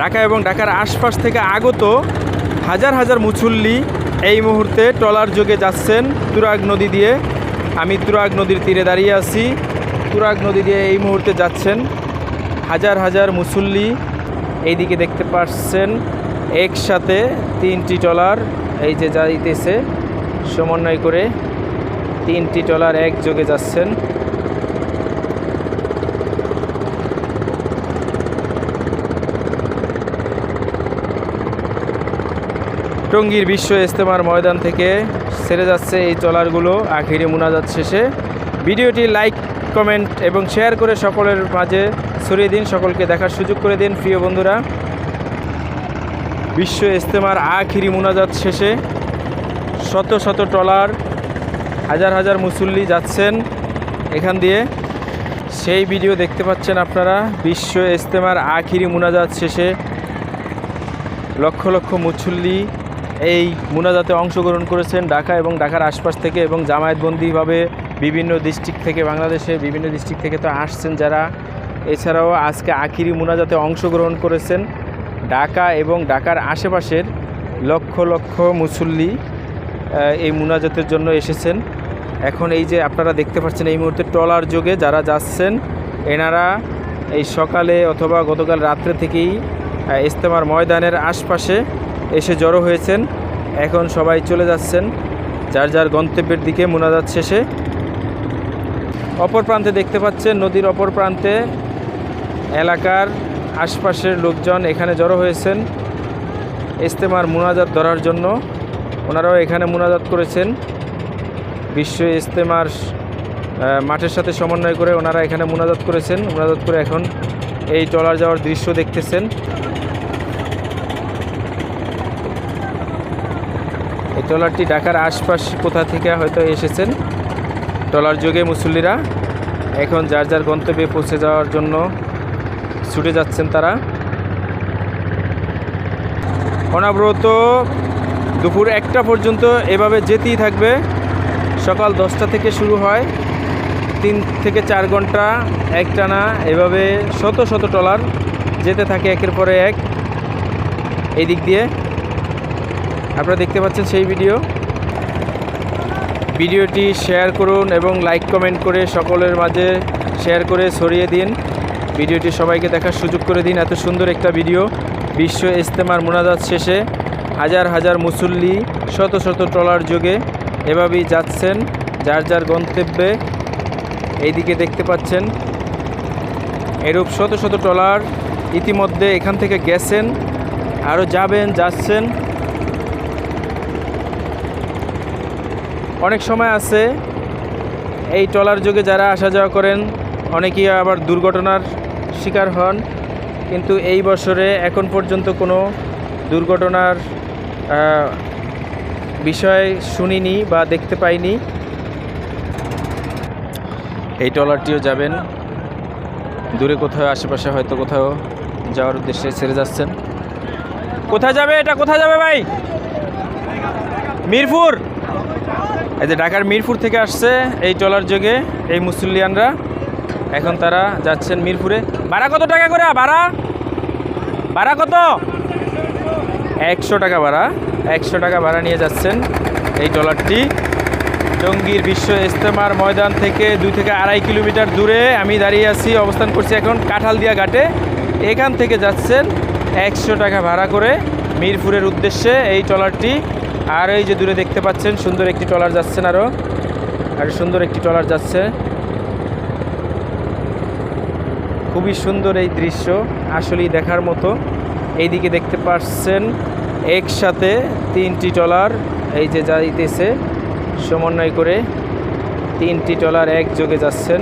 ঢাকা এবং ঢাকার আশপাশ থেকে আগত হাজার হাজার মুসল্লি এই মুহূর্তে ট্রলার যোগে যাচ্ছেন তুরাগ নদী দিয়ে। আমি তুরাগ নদীর তীরে দাঁড়িয়ে আছি। তুরাগ নদী দিয়ে এই মুহূর্তে যাচ্ছেন হাজার হাজার মুসল্লি এইদিকে দেখতে পাচ্ছেন একসাথে তিনটি ট্রলার, এই যে যাইতেছে সমন্বয় করে তিনটি ট্রলার একযোগে যাচ্ছেন। টঙ্গীর বিশ্ব ইস্তেমার ময়দান থেকে ছেড়ে যাচ্ছে এই ট্রলারগুলো। আখিরে মুনাজাত শেষে। ভিডিওটি লাইক, কমেন্ট এবং শেয়ার করে সকলের মাঝে ছড়িয়ে দিন, সকলকে দেখার সুযোগ করে দিন, প্রিয় বন্ধুরা। বিশ্ব ইস্তেমার আখিরি মুনাজাত শেষে শত শত ট্রলার, হাজার হাজার মুসল্লি যাচ্ছেন এখান দিয়ে। সেই ভিডিও দেখতে পাচ্ছেন আপনারা, বিশ্ব ইস্তেমার আখিরি মুনাজাত শেষে লক্ষ লক্ষ মুসল্লি এই মুনাজাতে অংশগ্রহণ করেছেন ঢাকা এবং ঢাকার আশপাশ থেকে এবং জামায়াতবন্দিভাবে বিভিন্ন ডিস্ট্রিক্ট থেকে বাংলাদেশে বিভিন্ন ডিস্ট্রিক্ট থেকে তো আসছেন যারা। এছাড়াও আজকে আখিরি মুনাজাতে অংশগ্রহণ করেছেন ঢাকা এবং ঢাকার আশেপাশের লক্ষ লক্ষ মুসল্লি এই মুনাজাতের জন্য এসেছেন। এখন এই যে আপনারা দেখতে পাচ্ছেন এই মুহূর্তে ট্রলার যোগে যারা যাচ্ছেন, এনারা এই সকালে অথবা গতকাল রাত্রে থেকেই ইস্তেমার ময়দানের আশপাশে এসে জড়ো হয়েছেন। এখন সবাই চলে যাচ্ছেন। যার যার গন্তব্যের দিকে মুনাজাত শেষে। অপর প্রান্তে দেখতে পাচ্ছেন নদীর অপর প্রান্তে এলাকার আশপাশের লোকজন এখানে জড়ো হয়েছেন। ইস্তেমার মুনাজাত ধরার জন্য ওনারাও এখানে মুনাজাত করেছেন। বিশ্ব ইস্তেমার মাঠের সাথে সমন্বয় করে ওনারা এখানে মুনাজাত করেছেন। মুনাজাত করে এখন এই ট্রলার যাওয়ার দৃশ্য দেখতেছেন। এই ট্রলারটি ঢাকার আশপাশ কোথা থেকে হয়তো এসেছেন? ট্রলার যোগে মুসল্লিরা এখন যার যার গন্তব্যে পৌঁছে যাওয়ার জন্য ছুটে যাচ্ছেন তারা। অনাব্রত দুপুর একটা পর্যন্ত এভাবে যেতেই থাকবে। সকাল দশটা থেকে শুরু হয়। তিন থেকে চার ঘণ্টা একটানা এভাবে শত শত ট্রলার যেতে থাকে একের পরে এক। এই দিক দিয়ে আপনারা দেখতে পাচ্ছেন সেই ভিডিও। ভিডিওটি শেয়ার করুন এবং লাইক কমেন্ট করে সকলের মাঝে শেয়ার করে ছড়িয়ে দিন। ভিডিওটি সবাইকে দেখার সুযোগ করে দিন। এত সুন্দর একটা ভিডিও। বিশ্ব ইস্তেমার মোনাজাত শেষে হাজার হাজার মুসল্লি শত শত ট্রলার যোগে এভাবেই যাচ্ছেন। যার যার গন্তব্যে এইদিকে দেখতে পাচ্ছেন। এরূপ শত শত ট্রলার ইতিমধ্যে এখান থেকে গেছেন আরও যাবেন, যাচ্ছেন। অনেক সময় আছে এই ট্রলার যুগে যারা আসা যাওয়া করেন, অনেকেই আবার দুর্ঘটনার শিকার হন। কিন্তু এই বছরে এখন পর্যন্ত কোনো দুর্ঘটনার বিষয় শুনিনি বা দেখতে পাইনি। এই ট্রলারটিও যাবেন। দূরে কোথাও, আশেপাশে হয়তো কোথাও যাওয়ার উদ্দেশ্যে ছেড়ে যাচ্ছেন। কোথায় যাবে? এটা কোথায় যাবে ভাই? মিরপুর! এই যে ঢাকার মিরপুর থেকে আসছে এই ট্রলার যোগে এই মুসল্লিয়ানরা। এখন তারা যাচ্ছেন মিরপুরে। ভাড়া কত টাকা করে? ভাড়া? ভাড়া কত? একশো টাকা ভাড়া। একশো টাকা ভাড়া নিয়ে যাচ্ছেন এই ট্রলারটি। টঙ্গীর বিশ্ব ইস্তেমার ময়দান থেকে দুই থেকে আড়াই কিলোমিটার দূরে আমি দাঁড়িয়ে আছি, অবস্থান করছি এখন কাঁঠালদিয়া ঘাটে। এখান থেকে যাচ্ছেন একশো টাকা ভাড়া করে মিরপুরের উদ্দেশ্যে এই ট্রলারটি আর এই যে দূরে দেখতে পাচ্ছেন, সুন্দর একটি ট্রলার যাচ্ছেন আরও আর সুন্দর একটি ট্রলার যাচ্ছে। খুবই সুন্দর এই দৃশ্য, আসলেই দেখার মতো। এইদিকে দেখতে পাচ্ছেন, একসাথে তিনটি ট্রলার, এই যে যাইতেছে সমন্বয় করে, তিনটি ট্রলার একযোগে যাচ্ছেন।